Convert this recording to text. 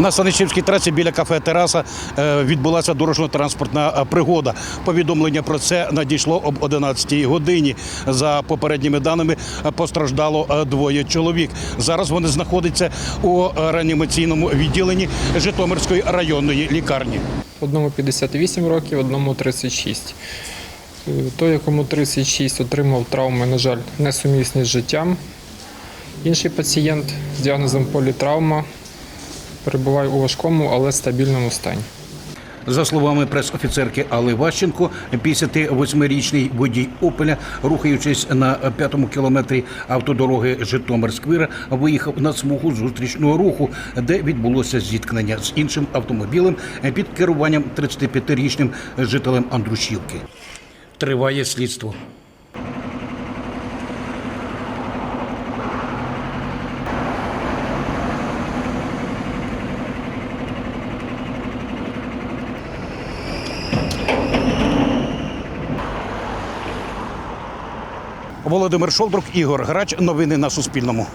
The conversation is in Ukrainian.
На Саничівській трасі біля кафе Тераса е, відбулася дорожньо-транспортна е, пригода. Повідомлення про це надійшло об 11-й годині. За попередніми даними е, постраждало двоє чоловік. Зараз вони знаходяться у реанімаційному відділенні Житомирської районної лікарні. Одному 58 років, одному 36. Е, Той, якому 36, отримав травми, на жаль, несумісні з життям. Інший пацієнт з діагнозом політравма перебуває у важкому, але стабільному стані. За словами прес-офіцерки Алли Ващенко, 58-річний водій Опеля, рухаючись на п'ятому кілометрі автодороги Житомир-Сквира, виїхав на смугу зустрічного руху, де відбулося зіткнення з іншим автомобілем під керуванням 35-річним жителем Андрушівки. Триває слідство. Володимир Шолдрук, Ігор Грач. Новини на Суспільному.